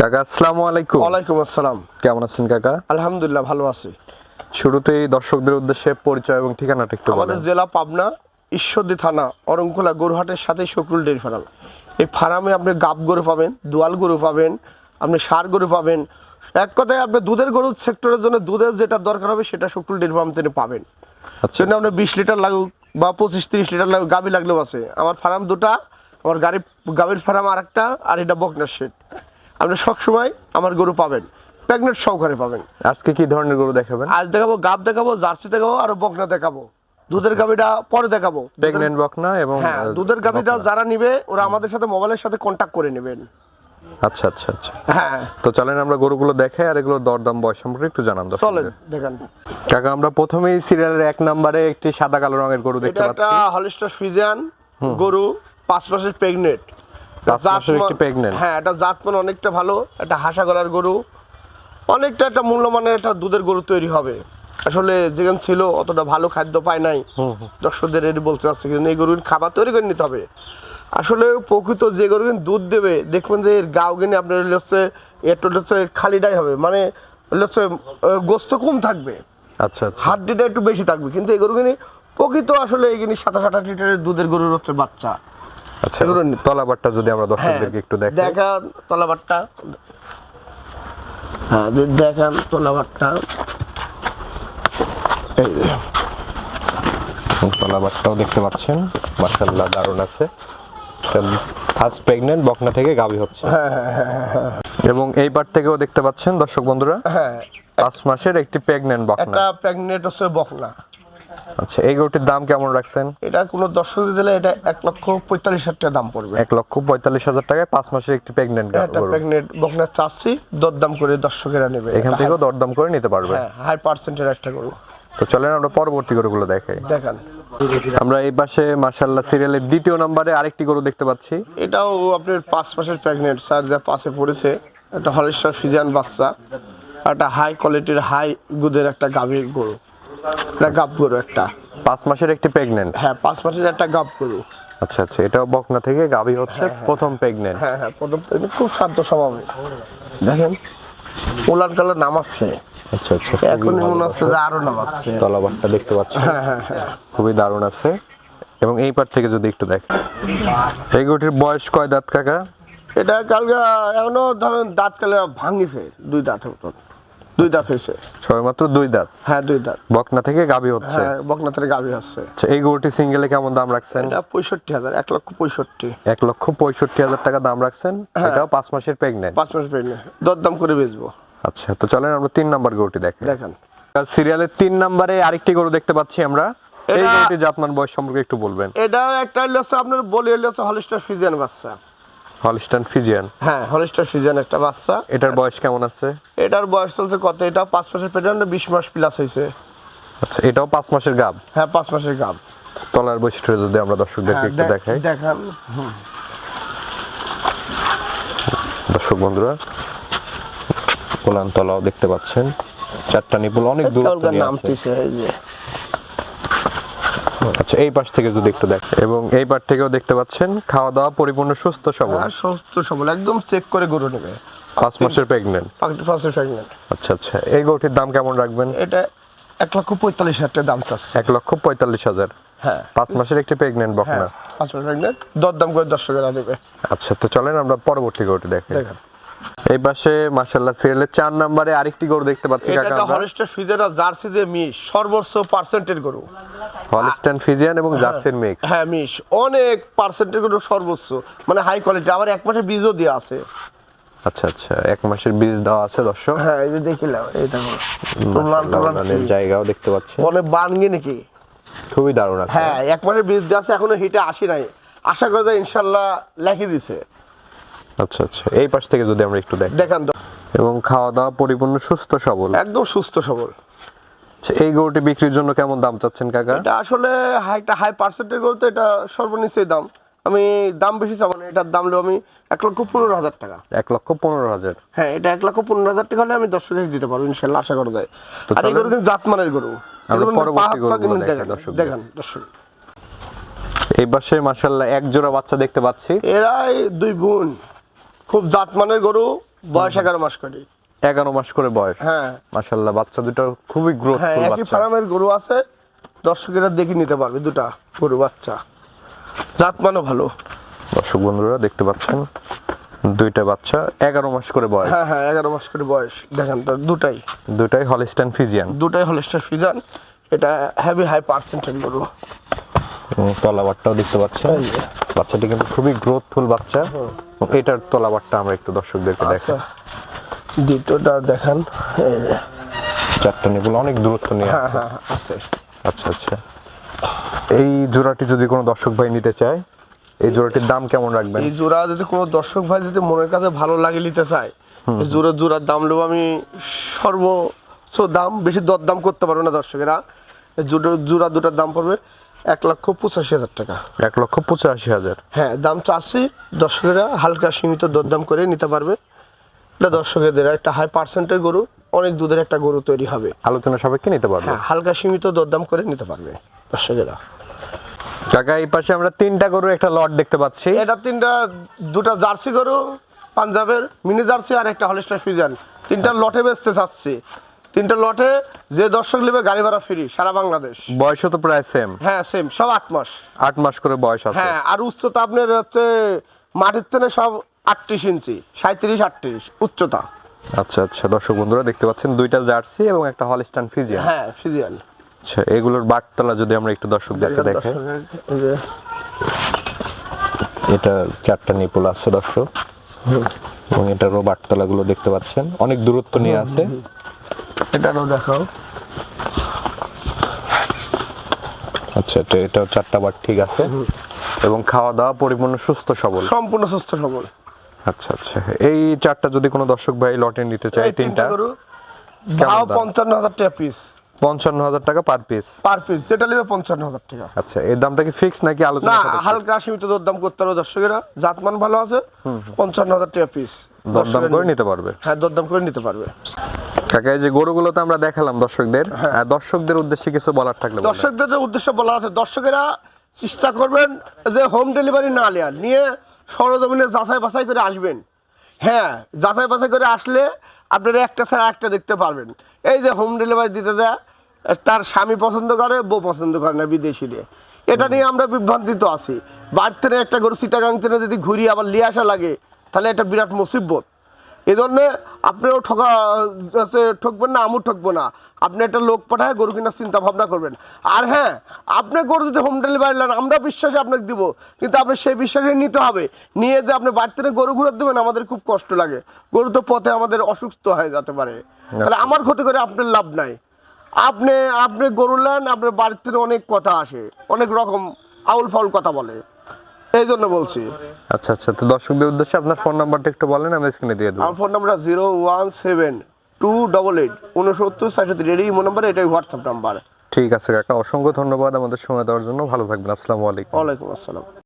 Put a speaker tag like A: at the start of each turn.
A: কাকা আসসালামু আলাইকুম।
B: ওয়ালাইকুম আসসালাম।
A: কেমন আছেন কাকা?
B: আলহামদুলিল্লাহ ভালো আছি।
A: শুরুতেই দর্শকদের উদ্দেশ্যে পরিচয় এবং ঠিকানাটা একটু
B: আমাদের জেলা পাবনা ঈশ্বরদী থানা অরংকোলা গরুহাটের সাথে শকুল ডেয়ারি ফার্ম। এই ফার্মে আপনি গাব গরু পাবেন দোয়াল গরু পাবেন আপনি সার গরু পাবেন। এক কথায় আপনি দুধের গরু সেক্টরের জন্য দুধের যেটা দরকার হবে সেটা শকুল ডেয়ারি ফার্ম থেকে পাবেন।
A: আচ্ছা।
B: সেজন্য আপনার বিশ লিটার লাগুক বা পঁচিশ তিরিশ লিটার লাগুক গাবি লাগলেও আছে। আমার ফার্ম দুটা আমার গাড়ি গাভীর ফার্ম আর একটা আর এটা বকনার শেড আপনি সবসময় আমার গরু পাবেন। প্রেগনেন্ট সহকারে পাবেন।
A: আজকে কি ধরনের গরু দেখাবেন?
B: আজ দেখাবো গাব দেখাবো জার্সি দেখাবো আর বকনা দেখাবো। দুধের গাবিটা পরে দেখাবো।
A: প্রেগনেন্ট বকনা এবং
B: হ্যাঁ দুধের গাবিটা যারা নিবে ওরা আমাদের সাথে মোবাইলের সাথে কন্ট্যাক্ট করে নেবেন।
A: আচ্ছা আচ্ছা আচ্ছা।
B: হ্যাঁ
A: তো চলেন আমরা গরুগুলো দেখাই আর এগুলোর দরদাম বয়স সম্পর্কে একটু জানান
B: চলেন
A: দর্শকদের
B: দেখেন।
A: কাকা আমরা প্রথমেই সিরিয়ালের এক নম্বরে একটি সাদা কালো রঙের গরু দেখতে পাচ্ছি।
B: এটা হলিস্টার ফিজিয়ান গরু পাঁচ মাসের প্রেগনেন্ট। হ্যাঁ এটা জাতমান অনেকটা ভালো একটা হাসা গলার গরু। অনেকটা একটা মূল্যমানের একটা দুধের গরু তৈরি হবে। আসলে যেখানে ছিল অতটা ভালো খাদ্য পায় নাই। দর্শকদের এটি বলতে পারছে কিন্তু এই গরুর খাবার তৈরি করে নিতে হবে। আসলে প্রকৃত যে গরু দুধ দেবে দেখবেন যে এর গাও গিনে আপনার হচ্ছে একটু হচ্ছে খালিটাই হবে। মানে হচ্ছে গোস্ত কম থাকবে।
A: আচ্ছা আচ্ছা।
B: হাড্ডিটা একটু বেশি থাকবে। কিন্তু এই গরুগুলি প্রকৃত আসলে এইগুলি সাতাশ আঠাশ লিটারের দুধের গরুর হচ্ছে বাচ্চা।
A: আচ্ছা। তলাবারটা যদি আমরা
B: হ্যাঁ
A: দর্শকদেরকে একটু দেখাই।
B: দেখান তলাবারটা। হ্যাঁ দেখান তলাবারটা। এই
A: তলাবারটাও দেখতে পাচ্ছেন। মাশাআল্লাহ দারুণ আছে। ফার্স্ট প্রেগনেন্ট বকনা থেকে গাভী হচ্ছে। এবং এই পার থেকেও দেখতে পাচ্ছেন দর্শক বন্ধুরা।
B: হ্যাঁ
A: পাঁচ মাসের একটি প্রেগনেন্ট বকনা।
B: একটা প্রেগনেন্ট হচ্ছে বকনা।
A: আচ্ছা এই গরুটির দাম কেমন রাখছেন?
B: এটা কোনো দর্শক দিলে এটা এক লক্ষ পঁয়তাল্লিশ হাজার টাকা দাম পড়বে।
A: এক লক্ষ পঁয়তাল্লিশ হাজার টাকায় পাঁচ মাসের একটি প্রেগনেন্ট
B: একটা প্রেগনেন্ট বকনা চাচ্ছি দরদাম করে দর্শকেরা নেবে।
A: এখান থেকেও দরদাম করে নিতে পারবে।
B: হ্যাঁ হাই পার্সেন্টের একটা গরু।
A: তো চলেন আমরা পরবর্তী গরুগুলো দেখাই।
B: দেখান।
A: আমরা এই পাশে মাশাআল্লাহ সিরিয়ালের দ্বিতীয় নম্বরে আরেকটি গরু দেখতে পাচ্ছি।
B: এটাও আপনার পাঁচ মাসের প্রেগনেন্ট স্যার যা পাশে পড়েছে। একটা হলেশ্বর ফিজিয়ান বাচ্চা। একটা হাই কোয়ালিটির হাই গুদের একটা গাভীর গরু। একটা গাব গরু একটা।
A: পাঁচ মাসের একটি প্রেগনেন্ট
B: হ্যাঁ পাঁচ মাসের একটা গাব গরু।
A: আচ্ছা আচ্ছা এটাও বকনা থেকে গাভী হচ্ছে প্রথম প্রেগনেন্ট
B: হ্যাঁ হ্যাঁ প্রথম pregnant, খুব শান্ত স্বভাবে দেখেন ওলার কালার নামাচ্ছে
A: আচ্ছা আচ্ছা
B: এখনই মনে হচ্ছে যে আরও নামাচ্ছে
A: তলাবারটা দেখতে পাচ্ছি
B: হ্যাঁ হ্যাঁ হ্যাঁ।
A: খুবই দারুণ আছে। এবং এই পার থেকে যদি একটু দেখেন। এই গরুটির বয়স কয় দাঁত কাকা?
B: এটা কালকে এখনও ধরেন দাঁত কালে ভাঙিছে দুই দাঁত মতন। দুই দাঁত হয়েছে।
A: সবেমাত্র দুই দাঁত?
B: হ্যাঁ দুই দাঁত।
A: বকনা থেকে গাভী হচ্ছে?
B: হ্যাঁ বকনাথের গাভী হচ্ছে।
A: আচ্ছা এই গরুটি সিঙ্গেলে কেমন দাম রাখছেন?
B: এটা পঁয়ষট্টি হাজার এক লক্ষ পঁয়ষট্টি।
A: এক লক্ষ পঁয়ষট্টি হাজার টাকা দাম রাখছেন? এটাও পাঁচ মাসের প্রেগনেন্ট
B: পাঁচ মাস প্রেগনেন্ট দরদাম করে বেচবো।
A: আচ্ছা তো চলেন আমরা তিন নাম্বার গরুটি দেখেন।
B: দেখেন।
A: সিরিয়ালের তিন নাম্বারে আরেকটি গরু দেখতে পাচ্ছি আমরা। এই গরুটি জাতমান বয়স সম্পর্কে একটু বলবেন।
B: এটা একটা হলো আপনার বলি হলো হচ্ছে হলিস্টার ফিজিয়ান বাচ্চা।
A: হলস্টান ফিজিয়ান
B: হ্যাঁ হলিস্টার ফিজিয়ান একটা বাচ্চা।
A: এটার বয়স কেমন আছে?
B: এটার বয়স চলছে কত? এটা পাঁচ মাসের প্রেগনেন্ট বিশ মাস প্লাস হয়েছে
A: আচ্ছা এটাও পাঁচ মাসের গাব?
B: হ্যাঁ পাঁচ মাসের গাব।
A: তলার বৈশিষ্ট্য যদি আমরা দর্শকদেরকে
B: হ্যাঁ,
A: একটু দেখাই।
B: দেখান।
A: দর্শক বন্ধুরা কোলান তলাও দেখতে পাচ্ছেন। চারটা নিপুল অনেক দূর
B: নামতেছে
A: আচ্ছা এই পাশ থেকে যদি একটু দেখ এবং এই পাশ থেকেও দেখতে পাচ্ছেন খাওয়া দাওয়া পরিপূর্ণ সুস্থ সবল।
B: সুস্থ সবল একদম চেক করে গরু নেবে।
A: পাঁচ মাসের প্রেগনেন্ট
B: পাঁচ মাসের প্রেগনেন্ট
A: আচ্ছা আচ্ছা এই গরুটির দাম কেমন রাখবেন?
B: এটা এক লক্ষ পঁয়তাল্লিশ হাজার টাকা দাম চাচ্ছে।
A: এক লক্ষ পঁয়তাল্লিশ হাজার?
B: হ্যাঁ।
A: পাঁচ মাসের একটি প্রেগনেন্ট বকনা?
B: হ্যাঁ পাঁচ মাস প্রেগনেন্ট দরদাম করে দর্শকেরা নেবে
A: আচ্ছা তো চলেন আমরা পরবর্তী গরুটি দেখি।
B: দেখেন।
A: এই পাশে মাশাল্লাহ সিরিয়ালের চার নম্বরে আরেকটি গরু দেখতে পাচ্ছি কাকা
B: ফিজেরা জার্সি দিয়ে মিশ সর্বোচ্চ পার্সেন্টের গরু।
A: এবং জার্সির মিক্স
B: হ্যাঁ মিশ অনেক পার্সেন্টের গরু সর্বোচ্চ মানে হাই কোয়ালিটি আবার এক মাসের বীজও দেওয়া আছে।
A: আচ্ছা আচ্ছা এক মাসের বীজ দেওয়া আছে দর্শক।
B: হ্যাঁ এই যে দেখিলাম এটা
A: মাশাআল্লাহ, ওনাদের জায়গাও দেখতে পাচ্ছি।
B: বলে বানগি নাকি?
A: খুবই দারুণ আছে।
B: হ্যাঁ এক মাসের বীজ দেওয়া আছে এখনও হিটে আসি নাই। আশা করা যায় ইনশাল্লাহ লেখি দিছে।
A: আচ্ছা আচ্ছা। এই পাশ থেকে যদি আমরা একটু দেখি।
B: দেখান
A: এবং খাওয়া দাওয়া পরিপূর্ণ সুস্থ সবল।
B: একদম সুস্থ সবল।
A: আচ্ছা, এই গরুটি বিক্রির জন্য কেমন দাম চাচ্ছেন কাকা?
B: এটা আসলে একটা হাই পার্সেন্টের গরু তো এটা সর্বনিচেই দাম। আমি দাম বেশি চাবো না এটার দাম আমি এক লক্ষ পনেরো হাজার টাকা।
A: এক লক্ষ পনেরো হাজার।
B: হ্যাঁ এটা এক লক্ষ পনেরো হাজার টাকা হলে আমি দশ দর্শকে দিতে পারব ইনশাল্লাহ আশা করা যায়। আর এই গরু কিন্তু জাতমানের গরু। দেখেন। দর্শক।
A: এই পাশে মাশাল্লাহ এক জোড়া বাচ্চা দেখতে পাচ্ছি।
B: এরাই দুই বোন। খুব জাতমানের গরু বয়স এগারো মাস করে।
A: এগারো মাস করে বয়স।
B: হ্যাঁ।
A: মাশাল্লাহ বাচ্চা দুটো খুবই গ্রোথ
B: হ্যাঁ একই ফার্মের গরু আছে দর্শকেরা দেখে নিতে পারবে দুটা গরু বাচ্চা। জাত মানও ভালো।
A: দর্শক বন্ধুরা দেখতে পাচ্ছেন দুইটা বাচ্চা এগারো মাস করে বয়স।
B: হ্যাঁ হ্যাঁ এগারো মাস করে বয়স। দেখেন তো দুটাই।
A: দুটাই হলিস্টান ফিজিয়ান
B: দুটাই হলিস্টার ফিজান এটা হেভি হাই পার্সেন্টের গরু।
A: এবং তলাবারটাও দেখতে পাচ্ছেন। বাচ্চাটি কিন্তু খুবই গ্রোথফুল বাচ্চা। এটার তলাবারটা আমরা একটু দর্শকদেরকে দেখাই।
B: আচ্ছা দ্বিতীয়টা দেখান।
A: চারটা নিপুল অনেক দূরত্ব নিয়ে
B: হ্যাঁ
A: আছে।
B: হ্যাঁ হ্যাঁ,
A: আচ্ছা আচ্ছা। এই জোড়াটি যদি কোনো দর্শক ভাই নিতে চায় এই জোড়াটির দাম কেমন রাখবেন?
B: এই জোড়া যদি কোনো দর্শক ভাই যদি মনের কাছে ভালো লাগে নিতে চায় এই জোড়া জোড়ার দাম নেব আমি সর্বোচ্চ দাম। বেশি দরদাম করতে পারব না দর্শকেরা। জোড়া দুটার দাম পড়বে এক লক্ষ পঁচাশি হাজার টাকা।
A: এক লক্ষ পঁচাশি হাজার।
B: হ্যাঁ দাম চাচ্ছি দর্শকেরা হালকা সীমিত দরদাম করে নিতে পারবে। এটা দর্শকেদের একটা হাই পার্সেন্টের গরু অনেক দুধের একটা গরু তৈরি হবে।
A: আলোচনা সাপেক্ষে নিতে পারব।
B: হ্যাঁ হালকা সীমিত দরদাম করে নিতে পারবে দর্শকেরা।
A: কাকা এই পাশে আমরা তিনটা গরু একটা লট দেখতে পাচ্ছি।
B: এটা তিনটা দুটা জার্সি গরু পাঞ্জাবের মিনি জার্সি আর একটা হলিস্টার ফিজান তিনটা লটে বেচতে চাচ্ছি। তিনটা লটে যে দর্শক নেবে গাড়ি ভাড়া ফ্রি সারা বাংলাদেশ।
A: বয়সও তো প্রায় সেম
B: হ্যাঁ সেম সব আট মাস।
A: আট মাস করে বয়স আছে।
B: হ্যাঁ আর উচ্চতা আপনার হচ্ছে মাটির থেকে সব আটত্রিশ ইঞ্চি সাঁত্রিশ আটত্রিশ উচ্চতা।
A: আচ্ছা আচ্ছা দর্শক বন্ধুরা দেখতে পাচ্ছেন দুইটা জার্সি এবং একটা হলিস্টান ফিজিয়ান।
B: হ্যাঁ ফিজিয়ান।
A: আচ্ছা এগুলোর বাটতলা যদি আমরা একটু দর্শকদেরকে দেখাই এটা চারটা নিপুল আছে দর্শক। এবং এটারও বাটতলা গুলো দেখতে পাচ্ছেন। অনেক দূরত্ব নিয়ে আছে।
B: এটারও দেখাও।
A: আচ্ছা এটা এটা চারটা বাট ঠিক আছে। এবং খাওয়া দাওয়া পরিপূর্ণ সুস্থ সবল।
B: সম্পূর্ণ সুস্থ সবল।
A: আচ্ছা আচ্ছা। এই চারটা যদি কোনো দর্শক ভাই লটে নিতে চায়
B: তিনটা
A: দাম?
B: পঞ্চান্ন হাজার টাকা পিস
A: পঞ্চান্ন হাজার টাকা পার পিস
B: পার পিস যেটা নেবে পঞ্চান্ন হাজার টাকা।
A: আচ্ছা এর দামটা কি ফিক্স নাকি আলোচনা
B: না হালকা সীমিত দরদাম করতে পারবে দর্শকেরা। জাতমান ভালো আছে পঞ্চান্ন হাজার টাকা পিস
A: দরদাম করে নিতে পারবে।
B: হ্যাঁ দরদাম করে নিতে পারবে।
A: কাকা এই যে গরুগুলো তো আমরা দেখালাম দর্শকদের আর দর্শকদের উদ্দেশ্যে কিছু বলার থাকলে
B: দর্শকদের যে উদ্দেশ্য বলা আছে দর্শকেরা চেষ্টা করবেন যে হোম ডেলিভারি না নেওয়ার নিয়ে সরজমিনে যাচাই বাছাই করে আসবেন। হ্যাঁ যাচাই বাছাই করে আসলে আপনারা একটা ছাড়া একটা দেখতে পারবেন। এই যে হোম ডেলিভারি দিতে দেয় তার স্বামী পছন্দ করে বউ পছন্দ করে না বিদেশি নিয়ে। এটা নিয়ে আমরা বিভ্রান্তিত আছি। বাড়ি থেকে একটা গরু সিটাগাং থেকে যদি ঘুরিয়ে আবার নিয়ে আসা লাগে তাহলে এটা বিরাট মুসিবত। এই জন্য আপনিও ঠকা আছে, ঠকবেন না আমিও ঠকবো না। আপনি একটা লোক পাঠায় গরু কেনার চিন্তা ভাবনা করবেন। আর হ্যাঁ আপনি গরু যদি হোম ডেলিভারি নেন আমরা বিশ্বাসে আপনাকে দিব। কিন্তু আপনি সেই বিশ্বাসে নিতে হবে। নিয়ে যে আপনি বাড়িতে গরু ঘুরে দেবেন আমাদের খুব কষ্ট লাগে। গরু তো পথে আমাদের অসুস্থ হয়ে যেতে পারে। তাহলে আমার ক্ষতি করে আপনার লাভ নাই। আপনি আপনি গরু নেন আপনার বাড়ির থেকে অনেক কথা আসে অনেক রকম আউল ফাউল কথা বলে। এই জন্য বলছি।
A: আচ্ছা আচ্ছা তো দর্শকদের উদ্দেশ্যে আপনার ফোন নাম্বারটা একটু বলেন আমি স্ক্রিনে দিয়ে দেবো।
B: আমার phone number zero one seven two double eight উনসত্তর চারশো তিন এই নাম্বার এটাই হোয়াটসঅ্যাপ নাম্বার
A: ঠিক আছে কাকা। অসংখ্য ধন্যবাদ আমাদের সময় দেওয়ার জন্য। ভালো থাকবেন। আসসালামু আলাইকুম।
B: ওয়ালাইকুম আসসালাম।